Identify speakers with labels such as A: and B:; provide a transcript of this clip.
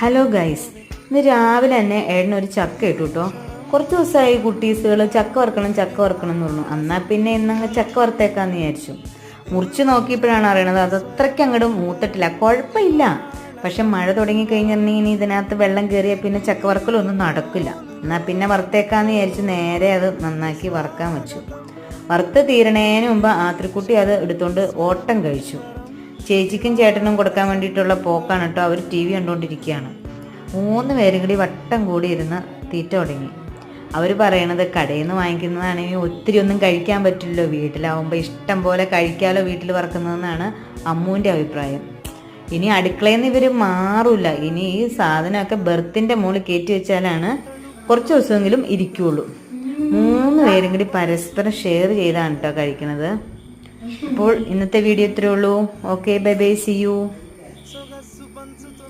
A: Hello guys ഇന്ന് രാവിലെ തന്നെ ഏടന ഒരു ചക്ക ഇട്ടു കേട്ടോ കുറച്ച് ദിവസമായി കുട്ടീസുകൾ ചക്ക വറുക്കണം ചക്ക വറുക്കണം എന്ന് പറഞ്ഞു. എന്നാൽ പിന്നെ ഇന്നങ്ങ് ചക്ക വറുത്തേക്കാന്ന് വിചാരിച്ചു. മുറിച്ച് നോക്കിയപ്പോഴാണ് അറിയണത് അത് അത്രയ്ക്ക് അങ്ങോട്ട് മൂത്തിട്ടില്ല. കുഴപ്പമില്ല. പക്ഷെ മഴ തുടങ്ങി ഇനി ഇതിനകത്ത് വെള്ളം കയറിയാൽ പിന്നെ ചക്ക വറുക്കലൊന്നും നടക്കില്ല. എന്നാൽ പിന്നെ വറുത്തേക്കാന്ന് വിചാരിച്ച് നേരെ അത് നന്നാക്കി വറുക്കാൻ വെച്ചു. വറുത്ത് തീരണേന് മുമ്പ് ആത്രിക്കുട്ടി അത് എടുത്തുകൊണ്ട് ഓട്ടം കഴിച്ചു. ചേച്ചിക്കും ചേട്ടനും കൊടുക്കാൻ വേണ്ടിയിട്ടുള്ള പോക്കാണ് കേട്ടോ. അവർ ടി വി കണ്ടുകൊണ്ടിരിക്കുകയാണ് മൂന്ന് പേരും കൂടി വട്ടം കൂടി ഇരുന്ന് തീറ്റ തുടങ്ങി. അവർ പറയണത് കടയിൽ നിന്ന് വാങ്ങിക്കുന്നതാണെങ്കിൽ ഒത്തിരി ഒന്നും കഴിക്കാൻ പറ്റില്ലല്ലോ. വീട്ടിലാവുമ്പോൾ ഇഷ്ടം പോലെ കഴിക്കാമല്ലോ വീട്ടിൽ വറക്കുന്നതെന്നാണ് അമ്മുവിന്റെ അഭിപ്രായം. ഇനി അടുക്കളയിൽ നിന്ന് ഇവർ മാറില്ല ഇനി ഈ സാധനമൊക്കെ ബെർത്തിന്റെ മുകളിൽ കയറ്റി വെച്ചാലാണ് കുറച്ച് ദിവസമെങ്കിലും ഇരിക്കുകയുള്ളൂ മൂന്ന് പേരും കൂടി പരസ്പരം ഷെയർ ചെയ്താണ് കേട്ടോ കഴിക്കണത്. അപ്പോൾ ഇന്നത്തെ വീഡിയോ ഇത്രേ ഉള്ളൂ. Okay bye bye see you